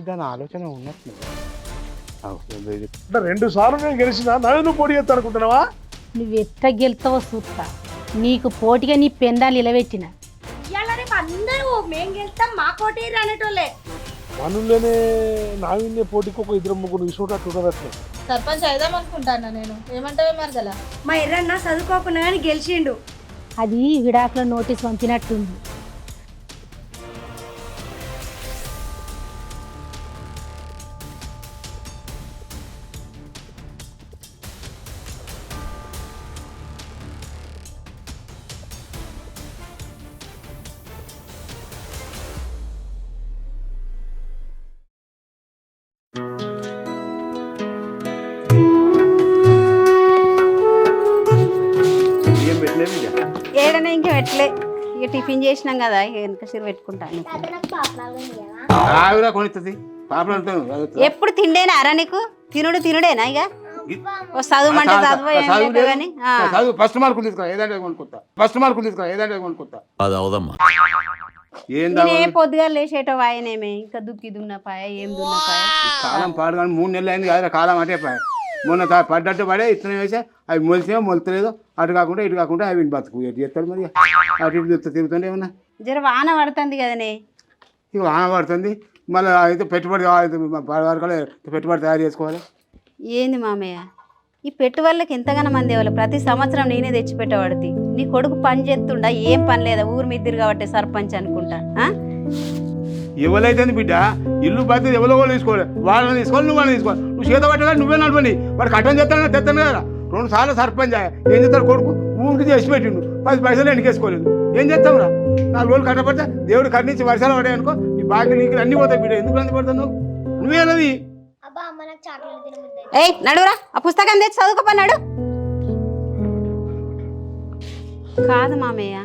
దాని ఆలోచన ఉన్నట్టు అంటే రెండు సార్లు నేను గెలిచిన నవ్వు పోటీ చేస్తా అనుకుంటున్నావా నువ్వు ఎట్ట గెలుతావో చూస్తా. నీకు పోటీగా నీ పెండాలు నిలబెట్టిన. ఇవాళ రేపు అందరూ మేం గెలుస్తాం మా కోటీరు అనేటోళ్ళే మనలోనే నావిన్య పోటీకి ఒక ఇద్దరు ముగ్గురు తీసుకుంటా చూడట్లే సర్పంచ్ అయిదాం అనుకుంటాను నేను? ఏమంటావే మరదల మా ఎర్రన్న చదువుకోకుండా కానీ గెలిచిండు. అది విడాకుల నోటీస్ పంపినట్టుంది. ఏడనే ఇంక పెట్టలే ఇక టిఫిన్ చేసినాం కదా ఇక వెనక సిరు పెట్టుకుంటాను ఆవిరా కొనిస్తుంది పాపలు అంటాను ఎప్పుడు తిండేనా అరా నీకు? తినుడు తినుడేనా ఇక? ఓ చదువు అంటే చదువు ఏంటో కానీ చదువు ఫస్ట్ మార్కులు తీసుకురా ఏదంటే కొనుక్కుంటా ఫస్ట్ మార్కులు తీసుకురా ఏదంటే కొనుక్కుంటా అది అవదమ్మా. ఏం నేను ఏ దావాలి? పొద్దుగా లేచేటో వాయనేమే. ఇంకా దుక్కి దున్నపాయ ఏం దున్నపాయ కాలం పాడు కానీ మూడు నెలలు అయింది కదా కాలం అంటే ప- మొన్న తా- పడ్డట్టు పడే ఇత్తనం వేసా అవి మొలిసేమో మొలతలేదు. అటు కాకుండా ఇటు కాకుండా అవి బతుకు. ఎటు చేస్తారు మరి? అటు ఇటు తిరుగుతూ తిరుగుతుంటే ఏమన్నా? జర వాన పడుతుంది కదనే. ఇక వాన పడుతుంది. మళ్ళీ అయితే పెట్టుబడి కావాలి పెట్టుబడి తయారు చేసుకోవాలి. ఏంది మామయ్య? ఈ పెట్టుబడులకు ఎంతగానో మంది ఇవ్వాలి. ప్రతి సంవత్సరం నేనే తెచ్చి పెట్టబడుతుంది నీ కొడుకు పని చేస్తుండా? ఏం పని లేదా? ఊరు మిద్దిరు కాబట్టి సర్పంచ్ అనుకుంటా. ఆ? ఎవరైతే బిడ్డ ఇల్లు బాధ్యత ఎవరో వాళ్ళు తీసుకోవాలి. వాళ్ళని తీసుకోవాలి నువ్వు వాళ్ళని తీసుకోవాలి. నువ్వు చేత పట్టాలి నువ్వే నడపని వాడు కట్టం చేస్తాను తెస్తాను కదా. రెండు సార్లు సర్పంచ్. ఏం చేస్తాడు కొడుకు? ఊరికి చేసి పెట్టిండు. పది పైసలు ఎన్నికేసుకోలేదు ఏం చేస్తావురా? నాలుగు రోజులు కట్టపడితే దేవుడు కట్టించి వర్షాలు పడాయి అనుకో నీ బాకీ నీకు అన్ని పోతాయి బిడ్డ. ఎందుకు అంత పడుతున్నావు? నువ్వేనది ఏయ్ నడురా ఆ పుస్తకం తెచ్చి చదువుకోపన్నాడు కాదు మామయ్య.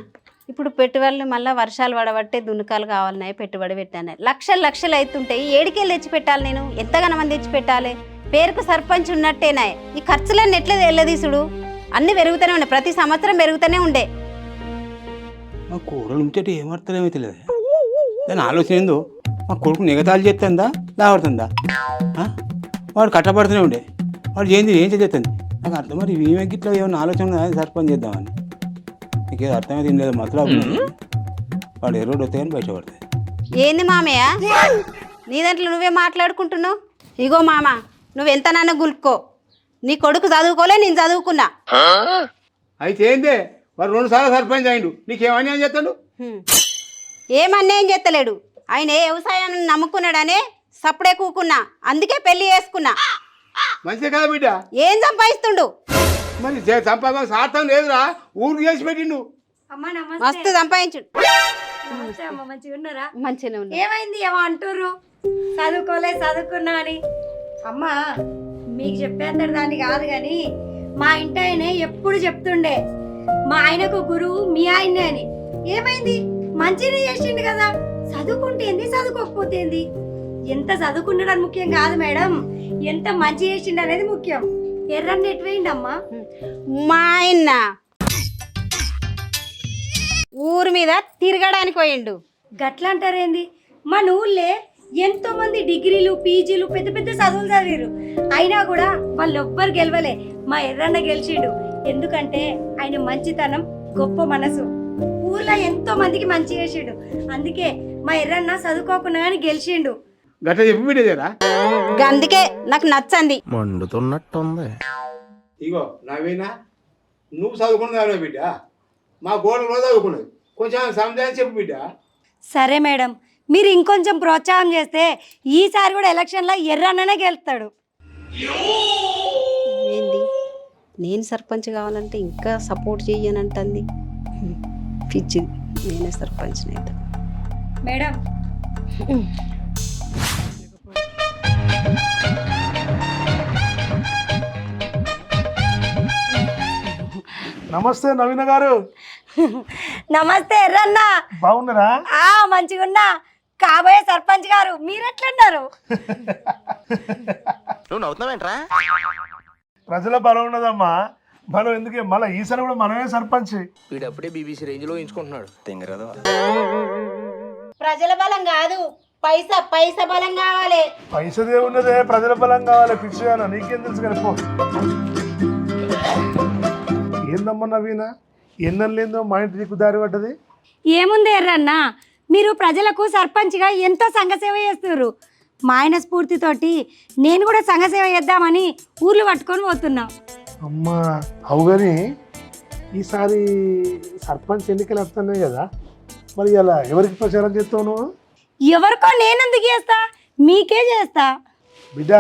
ఇప్పుడు పెట్టుబడులు మళ్ళీ వర్షాలు పడబట్టే దున్నకాలు కావాలన్నాయి పెట్టుబడి పెట్టాను లక్షలు లక్షలు అవుతుంటాయి. ఏడికెళ్ళి తెచ్చి పెట్టాలి నేను? ఎంతగానో మంది తెచ్చి పెట్టాలి పేరుకు సర్పంచ్ ఉన్నట్టేనా ఈ ఖర్చులన్నీ ఎట్లా వెళ్ళదీసుడు అన్ని పెరుగుతూనే ఉండే ప్రతి సంవత్సరం పెరుగుతూనే ఉండే. మా కూరలు ఉంచేటి ఏమర్థమేమీ తెలియదు? దాని ఆలోచన ఏందో? మా కొడుకు నిగతాలు చేస్తుందా లావడుతుందా? వాడు కట్టబడుతూనే ఉండే. వాడు ఏంది ఏం చేస్తుంది నాకు అర్థం మరి ఈమె గిట్ల ఏమన్నా ఆలోచన ఉందా? సర్పంచ్ చేద్దామని. నీకేదో అర్థమైతే లేదు మతలాబు వాడు ఎరోడు వస్తే కానీ బయటపడతాయి. ఏంది మామయ్య? నీ దాంట్లో నువ్వే మాట్లాడుకుంటున్నావు? ఇగో మామ నువ్వెంత నాన్న గులుక్కో నీ కొడుకు చదువుకోలే నేను చదువుకున్నా. అయితే ఏందే? వాడు రెండు సార్లు సర్పంచ్ అయిండు. నీకేమని అని చేస్తాడు? హ్మ్. ఏం అన్యాయం చేస్తలేడు. ఆయన ఏ వ్యవసాయాన్ని నమ్ముకున్నాడనే సప్పుడే కూకున్నా. అందుకే పెళ్ళి చేసుకున్నా. మంచిదే కదా బిడ్డ? ఏం సంపాదిస్తుండు? మరి సంపాదన సార్థం లేదురా. ఊరికి చేసి పెట్టిండు. అమ్మ నమస్తే. మస్తు సంపాదించుడు. మంచిగా ఉన్నారా? మంచిగానే ఉంది ఏమైంది ఏమో అంటుర్రు? చదువుకోలే చదువుకున్నా అని. అమ్మా మీకు చెప్పేంతటి దాన్ని కాదు కానీ మా ఇంటి ఆయన ఎప్పుడు చెప్తుండే మా ఆయనకు గురువు మీ ఆయన్నే అని. ఏమైంది? మంచిగా చేసిండు కదా. చదువుకుంటేంది చదువుకోకపోతేంది ఎంత చదువుకున్నాడని ముఖ్యం కాదు మేడం. ఎంత మంచి చేసిండు అనేది ముఖ్యం. ఎర్రన్న ఎటువేయండి మా ఆయన ఊరి మీద తిరగడానికి పోయిండు. గట్ల అంటారేంది? మన ఊళ్ళే ఎంతో మంది డిగ్రీలు పీజీలు పెద్ద పెద్ద చదువులు చదివారు అయినా కూడా వాళ్ళు ఎవ్వరు గెలవలే. మా ఎర్రన్న గెలిచిండు. ఎందుకంటే ఆయన మంచితనం గొప్ప మనసు. ఊర్లో ఎంతో మందికి మంచి చేసిండు. అందుకే మా ఎర్రన్న చదువుకోకుండా కానీ గెలిచిండు. చెప్పి అందుకే నాకు నచ్చంది. మండుతున్నట్టుంది. ఇగో నవీనా నువ్వు చదువుకున్నదావే బిడ్డ? మా గోడలు కూడా చదువుకున్నది. కొంచెం సంజాయి చెప్పు బిడ్డ. సరే మేడం. మీరు ఇంకొంచెం ప్రోత్సాహం చేస్తే ఈసారి కూడా ఎలక్షన్లో ఎర్రన్ననే గెలుస్తాడు. ఏంది? నేను సర్పంచ్ కావాలంటే ఇంకా సపోర్ట్ చెయ్యనంటుంది. పిచ్చి. నేనే సర్పంచ్ అయితే. మేడం. నమస్తే నవీన గారు. నమస్తే ఎర్రన్న. బాగున్నారా? ఆ మంచిగున్నా. కాబోయే సర్పంచ్ గారు మీరెట్లున్నారు? నువ్వు నవ్వుతున్నావేంట్రా? ప్రజల బలం ఉన్నదమ్మా. మనం ఎందుకే? మళ్ళీ ఈసారి కూడా మనమే సర్పంచ్. వీడప్పుడే బీబీసీ రేంజ్లో ఎంచుకుంటున్నాడు. తెంగరదా ప్రజల బలం కాదు పైసా పైసా బలం కావాలి. పైసదే ఉన్నదే ప్రజల బలం కావాలి ఫిక్స్ చేయాలి నీకేం తెలుసు కానీ పో. ఏందమ్మా నవీన? ఎన్నెళ్ళేందో మా ఇంటి నీకు దారి పడ్డది? ఏముంది ఎర్రన్న? మీరు ప్రజలకు సర్పంచ్గా ఎంతో సంఘసేవ చేస్తున్నారు. మా ఆయన స్ఫూర్తితోటి నేను కూడా సంఘసేవ చేద్దామని ఊర్లు పట్టుకొని పోతున్నా. అమ్మా అవు కానీ ఈసారి సర్పంచ్ ఎన్నికలు వస్తున్నాయి కదా మరి ఇలా ఎవరికి ప్రచారం చేస్తావు నువ్వు? ఎవరికో నేనెందుకు చేస్తా? మీకే చేస్తా. బిడ్డ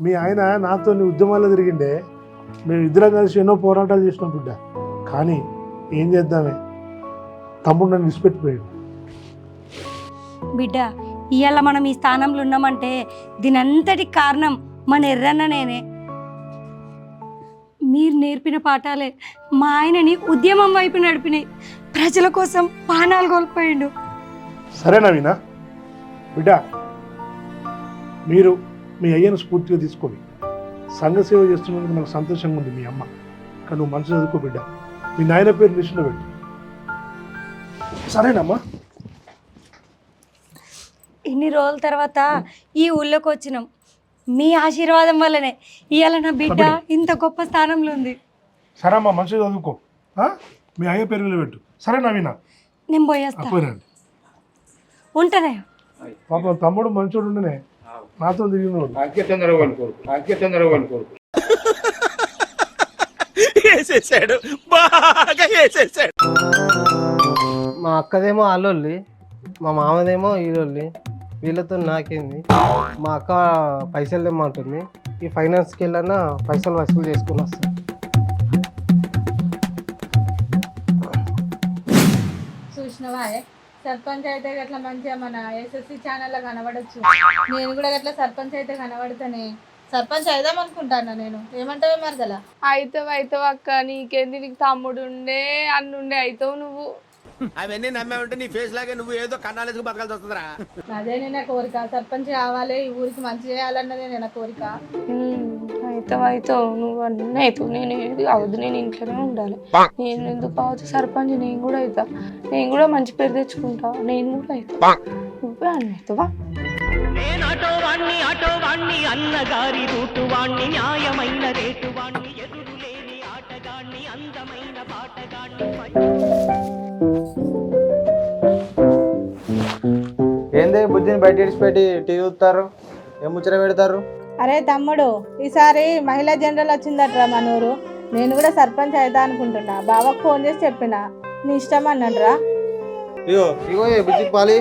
మీ ఆయన నాతో నీ ఉద్యమాల్లో తిరిగిండే. మేము ఇద్దరం కలిసి ఎన్నో పోరాటాలు చేసినాం బిడ్డ. కానీ ఏం చేద్దామే? తమ్ముడు నన్ను విడిచిపెట్టిపోయాడు. బిడ్డ ఇవాళ మనం ఈ స్థానంలో ఉన్నామంటే దీనంతటికి కారణం మన ఎర్రన్న నేనే మీరు నేర్పిన పాఠాలే మా ఆయనని ఉద్యమం వైపు నడిపినాయి. ప్రజల కోసం పానాలు కోల్పోయిండు. సరే నవీనా బిడ్డ మీరు మీ అయ్యను స్ఫూర్తిగా తీసుకొని సంఘ సేవ చేస్తున్నందుకు నాకు సంతోషంగా ఉంది మీ అమ్మ. కానీ నువ్వు మనసు చదువుకో బిడ్డ. మీ నాయన పేరు లిస్టులో పెట్టు. సరేనమ్మా. ఇన్ని రోజుల తర్వాత ఈ ఊళ్ళోకి వచ్చినాం. మీ ఆశీర్వాదం వల్లనే. ఇవాళ నా బిడ్డ ఇంత గొప్ప స్థానంలో ఉంది. సరే అమ్మా మంచిగా చదువుకో. ఆ? మీ అయ్య పేరు పెట్టు. సరే నవీనా. నేను పోయేస్తా. ఉంటనే. పాపం తమ్ముడు మంచోడు ఉండనే. నాతో తిరిగినోడు వేసేసాడు. బాగా వేసేసాడు. మా అక్కదేమో ఆలోళ్ళి మా మామదేమో ఈలోళ్ళి వీళ్ళతో నాకేంది? మా అక్క పైసలు తెమ్మంటుంది. ఈ ఫైనాన్స్కి వెళ్ళన్నా పైసలు వసూలు చేసుకుని వస్తాను చూసినవా సర్పంచ్ అయితే గట్లా మంచిగా మన ఎస్ఎస్సి ఛానల్లో కనబడచ్చు. నేను కూడా గట్లా సర్పంచ్ అయితే కనబడతానే. సర్పంచ్ అయిదాం అనుకుంటాను నేను. ఏమంటావే మరదల? అయితావు అయితావు అక్క. నీకేంది? నీకు తమ్ముడు ఉండే అన్నుండే. అయితావు నువ్వు. అవన్నీ నమ్మే ఉంటే నీ ఫేస్ లాగే నువ్వు ఏదో కన్నాలేసుకు బతకాల్సి వస్తుందిరా. అదే నేను కోరిక. సర్పంచ్ కావాలి ఈ ఊరికి మంచి చేయాలన్నదే నేను కోరిక. అయితావు అయితావు నువ్వు అన్నీ అవుతావు నేను ఏది అవద్దు నేను ఇంట్లోనే ఉండాలి. నేను ఎందుకు కావచ్చు సర్పంచ్ నేను కూడా అవుతా. నేను కూడా మంచి పేరు తెచ్చుకుంటా నేను కూడా అవుతా. నువ్వే అన్నీ అవుతావా వాణ్ణి అన్నగారి రూటు వాణ్ణి బుద్ధిని బయట ఇడిచిపెట్టి టీవీ చూస్తారు ఏం ముచ్చట పెడతారు? అరే తమ్ముడు ఈసారి మహిళా జనరల్ వచ్చిందట్రా మనూరు. నేను కూడా సర్పంచ్ అవుతా అనుకుంటున్నా. బావకు ఫోన్ చేసి చెప్పిన. నీ ఇష్టం అన్నాడురా. ఇగో ఇగో ఏ బుద్ధి పాలి.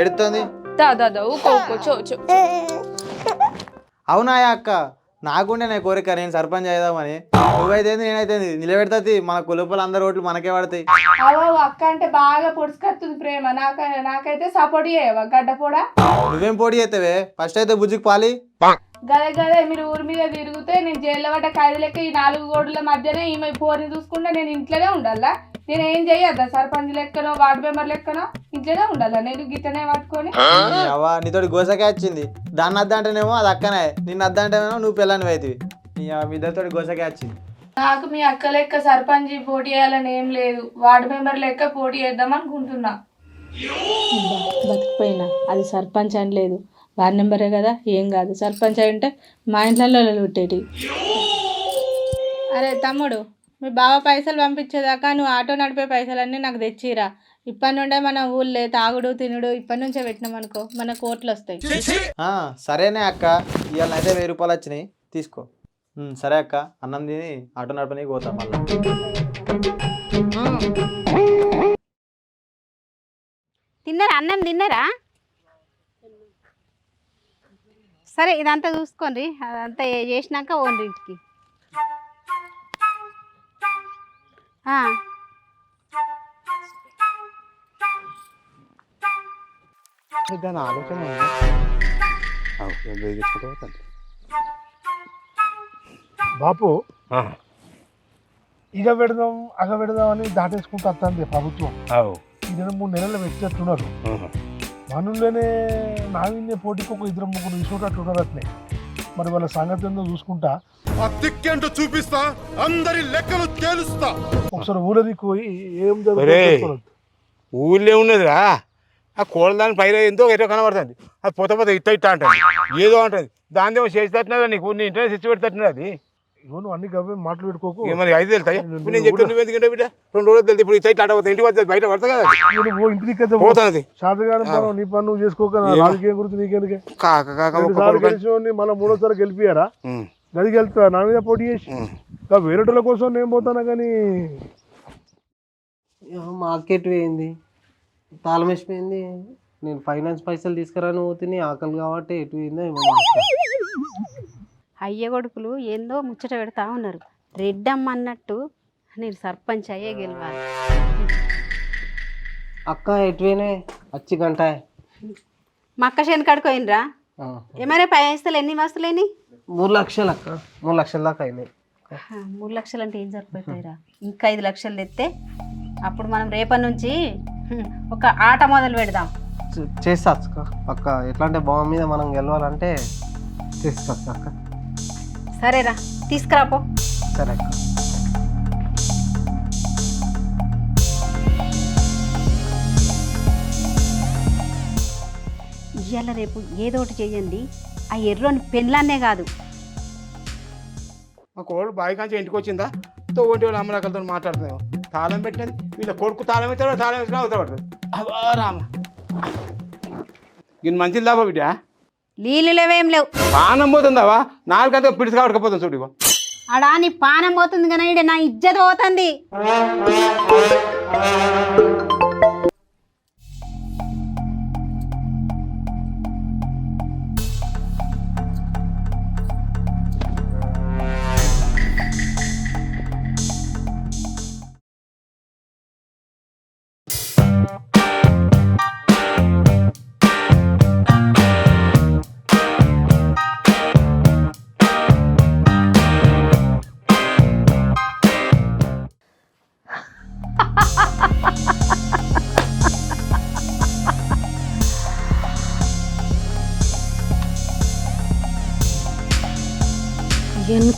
ఎడుతుంది దా దా దా ఊకో ఊకో చో చో. అవునా అక్క? నాకుండే నా కోరిక నేను సర్పంచ్ అయిదామని. నువ్వైతే నేనైతే నిలబెడతాది. మన కులపలు అందరు ఓట్లు మనకే పడతాయి. అవో అక్క అంటే బాగా పొడుచుకొస్తుంది ప్రేమ. నాక నాకైతే సపోర్ట్ చేయవా? గడ్డపోడా నువ్వేం పోటీ చేస్తావే? ఫస్ట్ అయితే బుజ్జికి పాలి. గదే గదే మీరు ఊరి మీద తిరిగితే నేను జైల్లో పడ్డ ఖైదీ లెక్క ఈ నాలుగు గోడల మధ్యనే ఈమె పోరిని చూసుకుంటే నేను ఇంట్లోనే ఉండాలా? నేను ఏం చెయ్యొద్దా? సర్పంచ్ లెక్కనో వార్డు మెంబర్ లెక్కనో ఇంట్లోనే ఉండాలా. నేను గిట్టనే పట్టుకొని అవ్వా నీతోటి గోసకే వచ్చింది. దాన్ని అద్ద అంటేనేమో అది అక్కనే. నిన్ను అద్ద అంటేనేమో నువ్వు పిల్లని అవుతుంది మీ ఇద్దరితోటి గోసకే వచ్చింది. నాకు మీ అక్క లెక్క సర్పంచ్ పోటీ చేయాలని ఏం లేదు. వార్డు మెంబర్ లెక్క పోటీ చేద్దాం అనుకుంటున్నా. బతికిపోయినా. అది సర్పంచ్ అని లేదు. వార్డు నెంబరే కదా ఏం కాదు. సర్పంచ్ అయి ఉంటే మా ఇంట్లో పెట్టేటి అరే తమ్ముడు మీ బావ పైసలు పంపించేదాకా నువ్వు ఆటో నడిపే పైసలన్నీ నాకు తెచ్చిరా. ఇప్పటి నుండే మన ఊళ్ళే తాగుడు తినుడు ఇప్పటి నుంచే పెట్టినాం అనుకో మన కోట్లు వస్తాయి. ఆ, సరేనే అక్క. ఇవాళ అయితే వెయ్యి రూపాయలు వచ్చినాయి. తీసుకో. ఉమ్, సరే అక్క. అన్నం తిని ఆటో నడపనీకి పోతాం మళ్ళీ. తిన్నారా? అన్నం తిన్నారా? సరే ఇదంతా చూసుకోండి. అదంతా ఏ- చేసినాక ఓన్రి దాని ఆలోచన బాపు ఇక పెడదాం అగ పెడదాం అని దాటేసుకుంటూ వస్తుంది ప్రభుత్వం. రెండు మూడు నెలలు పెట్టేట్టున్నారు మనలోనే నావిన్య పోటీకి ఒక ఇద్దరు ముగ్గురు ఇసుకుంటూ ఉన్నారు అట్లే మరి వాళ్ళ సంగతి ఏందో చూసుకుంటా. ఆ తిక్కేంటో చూపిస్తా అందరి లెక్కలు తేలుస్తా. ఒకసారి ఊళ్ళ దిక్కు పోయి ఏం ఒరేయ్. జరుగుతుంది ఊళ్ళో ఉన్నదిరా. ఆ కోళ్ళ దాని పైన ఎంతో ఎటో కనబడుతుంది. అది పోత పోత ఇట్ట ఇట్ట అంటుంది. ఏదో అంటుంది. దాని ఏమో చేసి తట్టినదా నీకు. నీ ఇంటర్నెట్ ఇచ్చి పెట్టి తట్టినది నువ్వు అన్ని గవ్వే మాటలు పెట్టుకోకు మరి ఐదు వెళ్తాయి నేను చెప్తాను నువ్వు ఎందుకంటే బిడ్డ? రెండు రోజులు వెళ్తే ఇప్పుడు ఇట్ట ఇట్ట ఆడబోతుంది ఇంటికి వస్తుంది బయట పడుతుంది కదా? నువ్వు ఇంటికి అయితే పోతుంది శాతగాని పని నీ పని నువ్వు చేసుకోక. రాజకీయం గురించి నీకెందుకే? గెలిచిన మళ్ళీ మూడోసారి గెలిపియారా? గదికి వెళ్తా నా మీద పోటీ చేసి? వేరేటోళ్ళ కోసం నేను పోతానా కానీ? ఇక మా అక్క ఎటు పోయింది. తాళం వేసిపోయింది నేను ఫైనాన్స్ పైసలు తీసుకురాని పోతుంది ఆకలి కాబట్టి ఎటు పోయిందో ఏమో అయ్య కొడుకులు ఏందో ముచ్చట పెడతా ఉన్నారు. రెడ్డమ్మ అన్నట్టు నేను సర్పంచ్ అయ్యే గెలవాలి. అక్క ఎటు పోయినాయి వచ్చి గంట. మా అక్క చేను కడుకోయినరా ఏమైనా పైసలు ఎన్ని వస్తులేని? మూడు లక్షలు అక్క. మూడు లక్షల దాకా అయినాయి. మూడు లక్షలు అంటే ఏం సరిపోతాయిరా? ఇంకా ఐదు లక్షలు తెస్తే అప్పుడు మనం రేపటి నుంచి ఒక ఆట మొదలు పెడదాం. చేస్తా అక్క. అక్క ఎట్లా అంటే బాగు మీద మనం గెలవాలంటే చేస్తా అక్క. సరేరా తీసుకురాపో సరే ఇవాళ రేపు ఏదో ఒకటి చేయండి ఆ ఎర్రోని పెళ్ళాన్నే కాదు. మా కోళ్ళు బావి కాంచి ఇంటికి వచ్చిందా? తో ఒంటి వాళ్ళు అమ్మలకలతో మాట్లాడుతున్నావు. తాళం పెట్టినది. వీళ్ళ కొడుకు తాళం ఇస్తాడు తాళం వేసినా అవుతా పడుతుంది అబ్బా రామ. మంచిది లాభ బిడ్డ? నీళ్ళు లేవేం లేవు. పానం పోతుందావా? నాలుగంతా పిడిసి కావడకపోతుంది చూడు. అడా నీ పానం పోతుంది కానీ నా ఇజ్జత పోతుంది.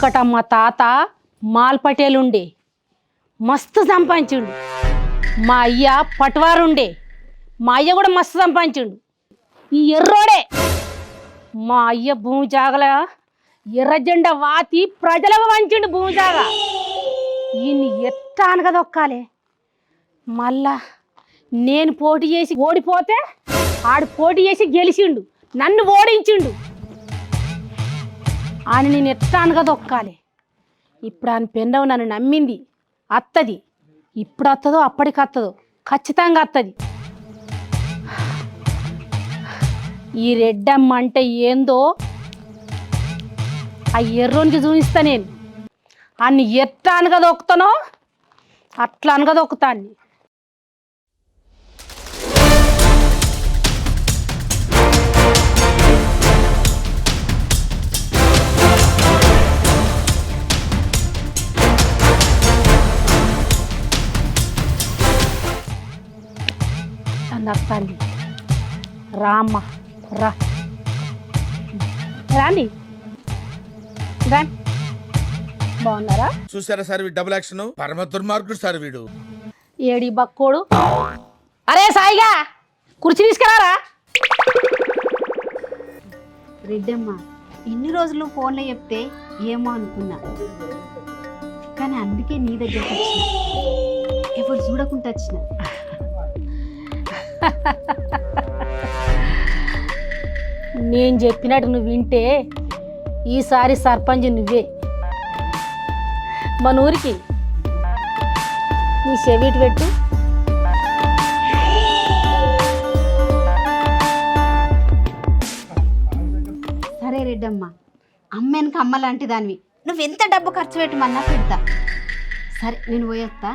వెంకటమ్మ మా తాత మాల్ పటేల్ ఉండే మస్తు సంపాదించిండు. మా అయ్య పట్వారు ఉండే మా అయ్య కూడా మస్తు సంపాదించిండు. ఈ ఎర్రోడే. మా అయ్య భూమి జాగల ఎర్ర జెండా వాతి ప్రజలకు వంచిండు భూమి జాగ. ఈయన్ని ఎట్టా అనగదొక్కాలే మళ్ళా నేను పోటీ చేసి ఓడిపోతే ఆడు పోటీ చేసి గెలిచిండు. నన్ను ఓడించిండు. ఆయన నేను ఎట్లా అనగదొక్కాలి ఇప్పుడు ఆయన పెండవు నన్ను నమ్మింది అత్తది. ఇప్పుడు అత్తదో అప్పటికి అత్తదో ఖచ్చితంగా అత్తది. ఈ రెడ్డమ్మ అంటే ఏందో ఆ ఎర్రోనికి చూపిస్తా నేను. అన్ని ఎట్లా అనగదొక్కుతానో అట్లా అనగదొక్కుతాన్ని తల్లి. రామ్మ రా. రాండి. బాగున్నారా? చూసారా సార్ వీడు డబుల్ యాక్షన్ పరమ దుర్మార్గుడు సార్ వీడు. ఏడి బక్కోడు. అరే సాయిగా! కుర్చీ తీసుకురారా రెడ్డమ్మ ఇన్ని రోజులు ఫోన్లో చెప్తే ఏమో అనుకున్నా. కానీ అందుకే నీ దగ్గరకు వచ్చిన. ఎవరు చూడకుండా వచ్చిన. నేను చెప్పినట్టు నువ్వు వింటే ఈసారి సర్పంచ్ నువ్వే. మన ఊరికి నీ చెవిటి పెట్టు. సరే రెడ్డమ్మ అమ్మ వెనక అమ్మ లాంటి దానివి. నువ్వు ఎంత డబ్బు ఖర్చు పెట్టమన్నా పెడతా. సరే నేను పోయేస్తా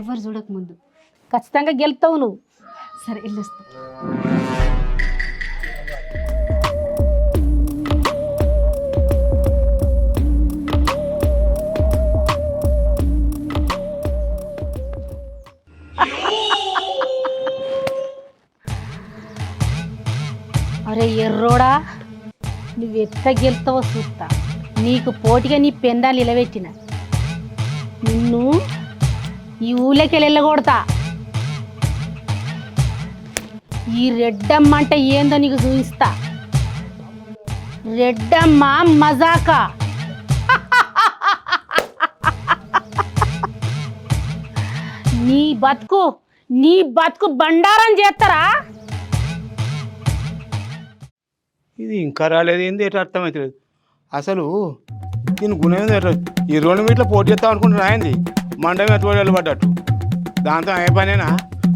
ఎవరు చూడకముందు ఖచ్చితంగా గెలుతావు నువ్వు. సరే వెళ్ళొస్తా. అరే ఎర్రోడా నువ్వు ఎట్ట గెలుతావో చూస్తా. నీకు పోటీగా నీ పెందాలు నిలబెట్టిన. నిన్ను ఈ ఊళ్ళకి వెళ్ళగొడతా. ఈ రెడ్డమ్మ అంటే ఏందో నీకు చూపిస్తా. రెడ్డమ్మ మజాకా. నీ బతుకు నీ బతుకు బండారం చేస్తారా? ఇది ఇంకా రాలేదు ఏంది ఎట్లా అర్థమవుతలేదు అసలు దీని గుణం ఏంది ఎట్లా ఈ రెండు మీట్లో పోటీ చేస్తాం అనుకుంటున్నా అయింది మండమే ఎటువంటి వెళ్ళబడ్డట్టు. దాంతో ఏ పనైనా?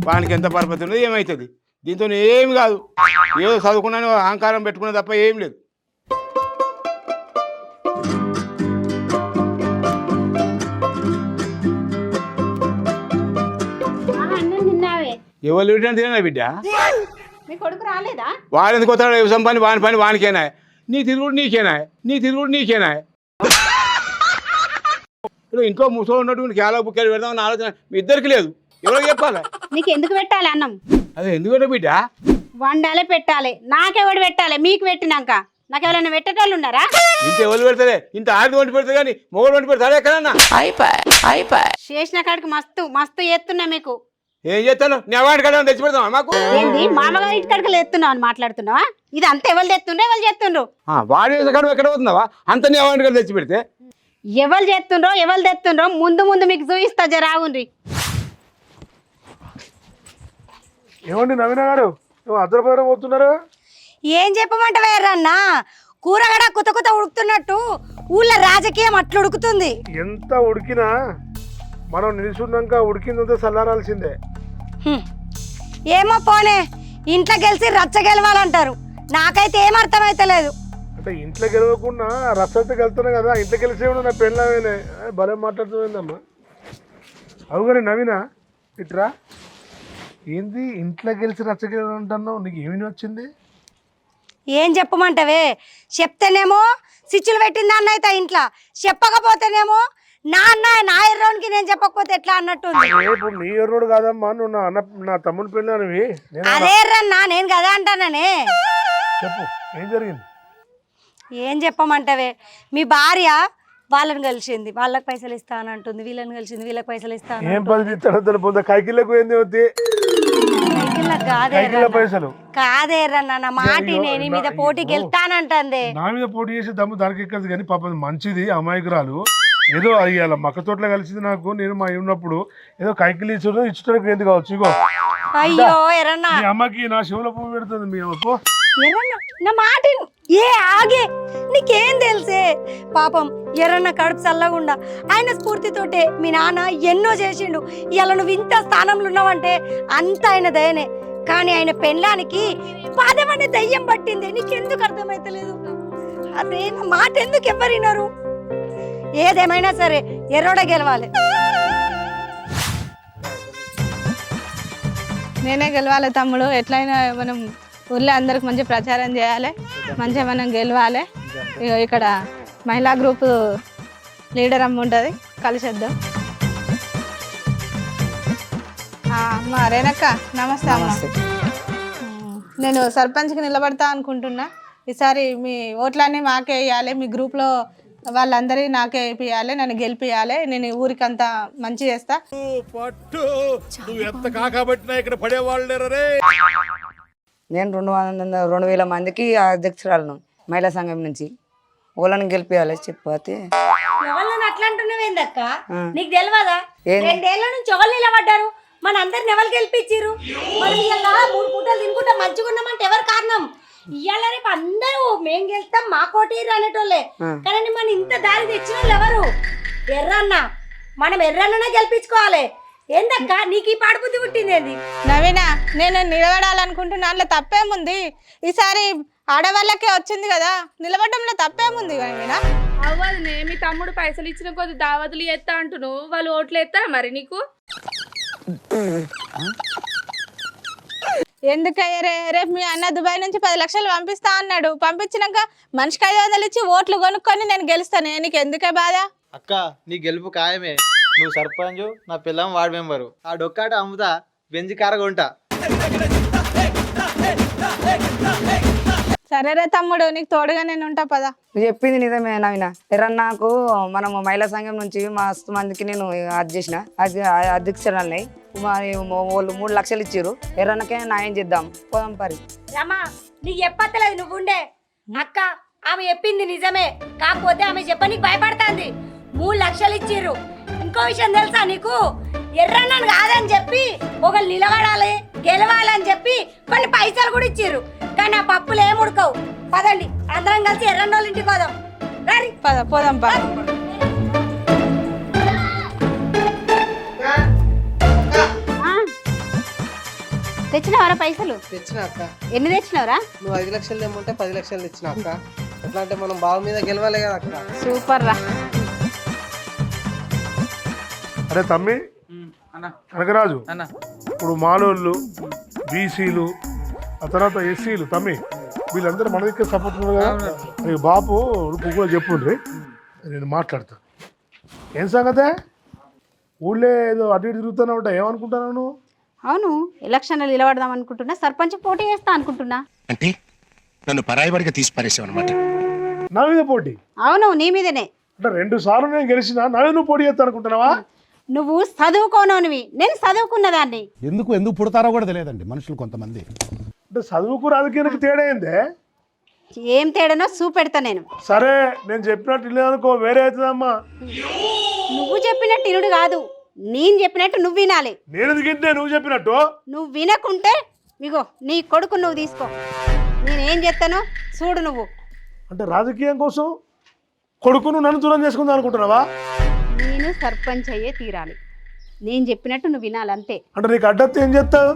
వానికి ఎంత పరపతి ఉన్నది ఏమవుతుంది దీంతో ఏమి కాదు. ఏదో చదువుకున్నాను అహంకారం పెట్టుకున్నా తప్ప ఏం లేదు. ఎవరు వింటే తినా బిడ్డ? మీ కొడుకు రాలేదా? వాడు ఎందుకు వస్తాడు? వ్యవసాయం పని వాని పని వానికేనా నీ తిరుగుడు నీకేనా నీ తిరుగుడు నీకేనా ఇంట్లో ముసలి ఉన్నటువంటి కేలా బుక్కెలు పెడదామని ఆలోచన మీ ఇద్దరికి లేదు. ఎవరికి చెప్పాలి? నీకు ఎందుకు పెట్టాలి అన్నం? అదే ఎందుకంటే బిడ్డ? వండాలి పెట్టాలి. నాకెవడు పెట్టాలి? మీకు పెట్టినాక. నాకు ఎవరైనా పెట్టేటోళ్ళు ఉన్నారా? ఇంత ఎవరు పెడతారే ఇంత ఆడి వంటి పెడతా కానీ మొగలు వంటి పెడతాడే ఎక్కడన్నా? చేసిన కాడికి మస్తు మస్తు ఎత్తున్నా మీకు. ఏం చేస్తాను? నెవాడి కదా తెచ్చి పెడతావా మాకు? ఏంది? మామగారి ఇంటి కడకలు ఎత్తున్నావు అని మాట్లాడుతున్నావా? ఇది అంత ఎవరు తెస్తుండ్రో ఎవరు చేస్తుండ్రు? వాడి కడ ఎక్కడ పోతున్నావా? అంత నెవాడి కదా తెచ్చి పెడితే ఎవరు చేస్తుండ్రో ఎవరు తెస్తుండ్రో ముందు ముందు మీకు చూపిస్తా జరాగుండ్రి ఏమండి నవీన గారు? అద్దరపదరం పోతున్నారు. ఏం చెప్పమంటావా ఎర్రన్నా? కూరగడ కుత కుత ఉడుకుతున్నట్టు ఊళ్ళో రాజకీయం అట్లా ఉడుకుతుంది. ఎంత ఉడికినా మనం నిలుచున్నాక ఉడికిందంతా చల్లారాల్సిందే. హ్మ్. ఏమో పోనే ఇంట్లో గెలిచి రచ్చ గెలవాలంటారు. నాకైతే ఏం అర్థమైతలేదు అంటే ఇంట్లో గెలవకుండా రసంతో వెళ్తున్నా కదా ఇంట్లో గెలిచే కూడా నా పెళ్ళామేనే. భలే మాట్లాడుతుందమ్మా అవు కానీ నవీన ఇట్రా. ఏంది ఇంట్లో గెలిచి రచ్చ గెలవంటున్నావు నీకు ఏమి వచ్చింది? ఏం చెప్పమంటావే? చెప్తేనేమో సిచ్చులు పెట్టింది అన్న అయితే ఇంట్లో. చెప్పకపోతేనేమో నా అన్న నా ఎర్రోనికి నేను చెప్పకపోతే ఎట్లా అన్నట్టుంది? ఏ, ఇప్పుడు నీ ఎర్రోడు కాదమ్మా నువ్వు నా అన్న నా తమ్ముని పెళ్ళానివి. నేను అదే ఎర్రన్నా నేను కదా అంటాననే. చెప్పు ఏం జరిగింది? ఏం చెప్పమంటావే? మీ భార్య వాళ్ళని కలిసింది వాళ్ళకి పైసలు ఇస్తానంటుంది వీళ్ళని కలిసింది వీళ్ళకి పైసలు ఇస్తాను ఏం తెలిపోతే కైకిళ్ళకు ఏంది వద్ది కాదే కైకిళ్ళ పైసలు. కాదే రన్న నా మాటి నేను మీద పోటీకి. వెళ్తానంటుంది నా మీద పోటీ చేసి దమ్ము దానికి ఎక్కదు కానీ పాపం మంచిది అమాయకురాలు. ఏదో అయ్యాల మక్క తోటలో కలిసింది నాకు నేను మా ఉన్నప్పుడు ఏదో కైకిలి ఇచ్చుడు ఇచ్చడానికి ఏంది కావచ్చు ఇగో. అయ్యో ఎర్రన్నా మీ అమ్మకి నా శివుల పువ్వు పెడుతుంది మీ అమ్మకు. ఎర్రన్న నా మాట ఏ ఆగే. నీకేం తెలుసే? పాపం ఎర్రన్న కడుపు చల్లగుండా ఆయన స్ఫూర్తితోటే మీ నాన్న ఎన్నో చేసిండు. ఇలా నువ్వు ఇంత స్థానంలో ఉన్నావంటే అంత ఆయన దయనే. కానీ ఆయన పెళ్ళానికి పాదమనే దయ్యం పట్టింది. నీకెందుకు అర్థమైతలేదు? అదే నా మాట ఎందుకు ఎవ్వరినారు ఏదేమైనా సరే ఎర్రోడ గెలవాలి. నేనే గెలవాలి తమ్ముడు. ఎట్లయినా మనం ఊర్లో అందరికి మంచి ప్రచారం చేయాలి మంచిగా మనం గెలవాలి. ఇగో ఇక్కడ మహిళా గ్రూప్ లీడర్ అమ్మ ఉంటుంది కలిసేద్దాం. అమ్మ రేణక్క నమస్తే అమ్మ. నేను సర్పంచ్కి నిలబడతా అనుకుంటున్నా. ఈసారి మీ ఓట్లన్నీ మాకే వేయాలి మీ గ్రూప్లో వాళ్ళందరి నాకే వేయాలి నన్ను గెలిపియాలి నేను ఊరికంతా మంచి చేస్తా. పట్టు. నువ్వు ఎంత కాకబట్టినా ఇక్కడ పడేవాళ్ళు నేను రెండు వందల రెండు వేల మందికి అధ్యక్షురాలను మహిళా సంఘం నుంచి. వాళ్ళని గెలిపించాలి చెప్పతే. ఎవరిని అట్లా అంటున్నావేందక్క. నీకు తెలియదా? రెండేళ్ళ నుంచి నిలబడ్డారు? మన అందరిని ఎవరు గెలిపించారు మనం ఇవాళ మూడు పూటలు తినుకుంటా మంచిగా ఉన్నామంటే ఎవరు కారణం? ఇవాళ రేపు అందరూ మేం గెలుస్తాం మా కోటీరు అనేటోళ్ళే. కానీ మన ఇంత దారి తెచ్చిన ఎవరు? ఎర్రన్న. మనం ఎర్రన్ననే గెలిపించుకోవాలి. ఏందక్క? నీకు ఈ పాడుబుద్ధి పుట్టింది ఏంది? నవీన నేను నిలబడాలనుకుంటున్నా అందులో తప్పేముంది? ఈసారి ఆడవాళ్ళకే వచ్చింది కదా నిలబడంలో తప్పేముంది నవీన? అవ్వదునే మీ తమ్ముడు పైసలు ఇచ్చిన కొద్ది దావతులు ఎత్తా అంటున్నావు. వాళ్ళు ఓట్లు ఎత్తారా మరి నీకు? ఎందుకయ్యరే రేపు మీ అన్న దుబాయ్ నుంచి పది లక్షలు పంపిస్తా అన్నాడు. పంపించినాక మనిషికి ఐదు వందలు ఇచ్చి ఓట్లు కొనుక్కొని నేను గెలుస్తాను నీకు ఎందుకే బాధ? అక్క నీ గెలుపు ఖాయమే. నువ్వు సర్పంచ్ నా పిల్లం వార్డు మెంబరు. ఆ డొక్కాట అమ్ముతా బెంజి కార కొంటా సరేరే తమ్ముడు నీకు తోడుగా నేను ఉంటా పదా. నువ్వు చెప్పింది నిజమే నవీన. ఎర్రన్నాకు మనము మహిళా సంఘం నుంచి మస్తు మందికి నేను అది చేసిన. అది అధ్యక్షురాలని. మరి వాళ్ళు మూడు లక్షలు ఇచ్చారు ఎర్రన్నకే న్యాయం చేద్దాం. పోదాం పరి. రమా నీకు చెప్పత్తలేదు నువ్వు ఉండే అక్క ఆమె చెప్పింది నిజమే. కాకపోతే ఆమె చెప్పనీకి భయపడుతుంది. మూడు లక్షలు ఇచ్చిర్రు. ఇంకో విషయం తెలుసా నీకు? ఎర్రన్నను కాదని చెప్పి ఒకళ్ళు నిలబడాలి గెలవాలని చెప్పి కొన్ని పైసలు కూడా ఇచ్చిర్రు. కానీ ఆ పప్పులు ఏం ఉడకవు. పదండి అందరం కలిసి ఎర్రన్న వాళ్ళ ఇంటికి పోదాం. రండి. పద పోదాం పద. తెచ్చినావరా పైసలు? తెచ్చిన అక్క. ఎన్ని తెచ్చినావురా? నువ్వు ఐదు లక్షలు తెమ్మంటే పది లక్షలు తెచ్చిన అక్క. ఎట్లా అంటే మనం బావ మీద గెలవాలి కదా అక్క. సూపర్ రా అరే తమ్మి కనకరాజు ఇప్పుడు మాలోళ్ళు బీసీలు ఆ తర్వాత ఎస్సీలు తమ్మి వీళ్ళందరూ మన దగ్గర సపోర్ట్ ఉన్నారు కదా. బాపు నువ్వు కూడా చెప్పుండ్రి. నేను మాట్లాడతా. ఏం సంగతే? ఊళ్ళో ఏదో అటు ఇటు తిరుగుతూనే ఉంటా ఏమనుకుంటున్నావు నువ్వు? అవును ఎలక్షన్లో నిలబడదాం అనుకుంటున్నా సర్పంచ్ పోటీ చేస్తా అనుకుంటున్నా. అంటే నన్ను పరాయివాడిగా తీసి పారేసావు అనమాట నా మీద పోటీ? అవును నీ మీదనే. అంటే రెండు సార్లు నేను గెలిచిన నా మీద నువ్వు పోటీ చేస్తా అనుకుంటున్నావా? నువ్వు చదువుకోనోనివి. నేను చదువుకున్న దాన్ని ఎందుకు ఎందుకు పుడతారో కూడా తెలియదండి మనుషులు కొంతమంది. అంటే చదువుకు రాజకీయానికి తేడా ఏందే? ఏం తేడానో చూపెడతా నేను. సరే నేను చెప్పినట్టు లేదనుకో వేరే అవుతుందమ్మా. నువ్వు చెప్పినట్టు ఇనుడు కాదు. నేను చెప్పినట్టు నువ్వు వినాలి. నేను ఎందుకంటే నువ్వు చెప్పినట్టు? నువ్వు వినకుంటే ఇగో నీ కొడుకు నువ్వు తీసుకో. నేనేం చేస్తానో? చూడు నువ్వు. అంటే రాజకీయం కోసం కొడుకును నన్ను దూరం చేసుకుందాం అనుకుంటున్నావా? నేను సర్పంచ్ అయ్యే తీరాలి. నేను చెప్పినట్టు నువ్వు వినాలి అంతే అంటే నీకు అడ్డొస్తే ఏం చేస్తావు.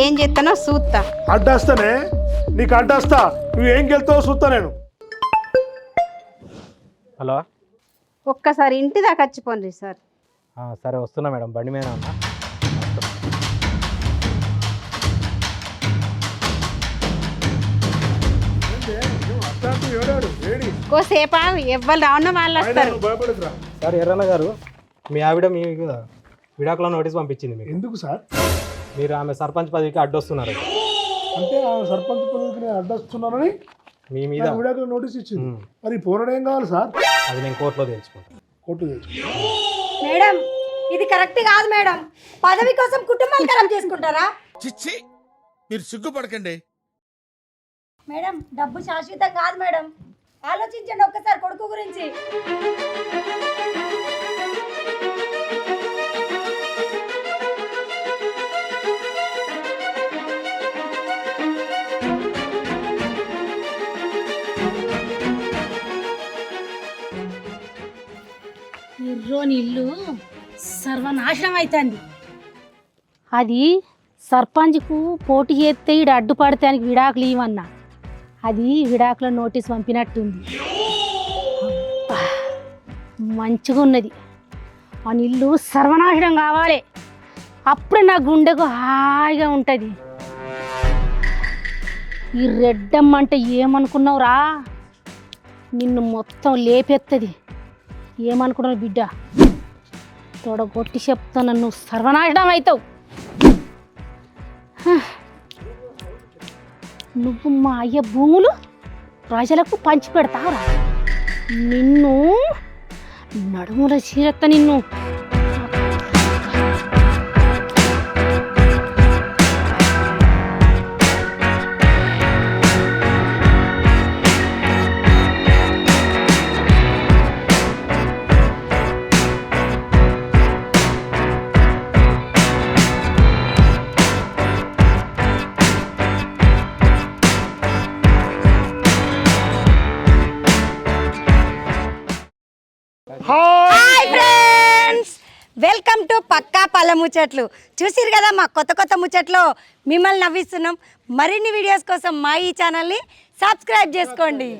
ఏం చేస్తానో చూస్తా అడ్డొస్తానే? నీకు అడ్డొస్తా. నువ్వు ఏం గెలుతావో చూస్తా నేను. హలో? ఒక్కసారి ఇంటి దాకా వచ్చిపోండి సార్. సరే వస్తున్నా మేడం. బండి మీద ఉన్నా. కోసేపా ఎవ్వరు రావన్న వాళ్ళు వస్తారు భయపడదురా సార్ ఎర్రన్న గారు మీ ఆవిడ మీ విడాకుల నోటీస్ పంపించింది మీకు. ఎందుకు సార్? మీరు ఆమె సర్పంచ్ పదవికి అడ్డొస్తున్నారు. అంటే ఆ సర్పంచ్ పదవికి నేను అడ్డొస్తున్నానని మీ మీద నాకు విడాకులు నోటీస్ ఇచ్చింది. మరి పోరాడు ఏం కావాలి సార్? అది నేను కోర్టులో తెలుసుకుంటాను. కోర్టు తెచ్చు మేడం ఇది కరెక్ట్ కాదు మేడం. పదవి కోసం కుటుంబాలు ఖరాబ్ చేసుకుంటారా? చిచ్చి మీరు సిగ్గుపడకండి. మేడం డబ్బు శాశ్వతం కాదు మేడం. ఆలోచించండి ఒక్కసారి కొడుకు గురించి. ఎర్రోని ఇల్లు సర్వనాశనం అవుతుంది అది సర్పంచ్కు పోటీ చేస్తే ఈడు అడ్డుపడతానికి విడాకులు ఇవన్నా అది విడాకుల నోటీస్ పంపినట్టుంది. అబ్బా, మంచిగా ఉన్నది. ఆ ఇల్లు సర్వనాశనం కావాలి. అప్పుడు నా గుండెకు హాయిగా ఉంటుంది. ఈ రెడ్డమ్మ అంటే ఏమనుకున్నావురా? నిన్ను మొత్తం లేపెత్తది. ఏమనుకున్నావు బిడ్డ? తొడగొట్టి చెప్తాను నన్ను సర్వనాశనం అవుతావు. హ. నువ్వు మా అయ్య భూములు ప్రజలకు పంచి పెడతావురా నిన్ను నడుముల చీరత్త నిన్ను పళ్ళ ముచ్చట్లు. చూసిరు కదా మా కొత్త కొత్త ముచ్చట్లు మిమ్మల్ని నవ్విస్తున్నాం. మరిన్ని వీడియోస్ కోసం మా ఈ ఛానల్ని సబ్స్క్రైబ్ చేసుకోండి.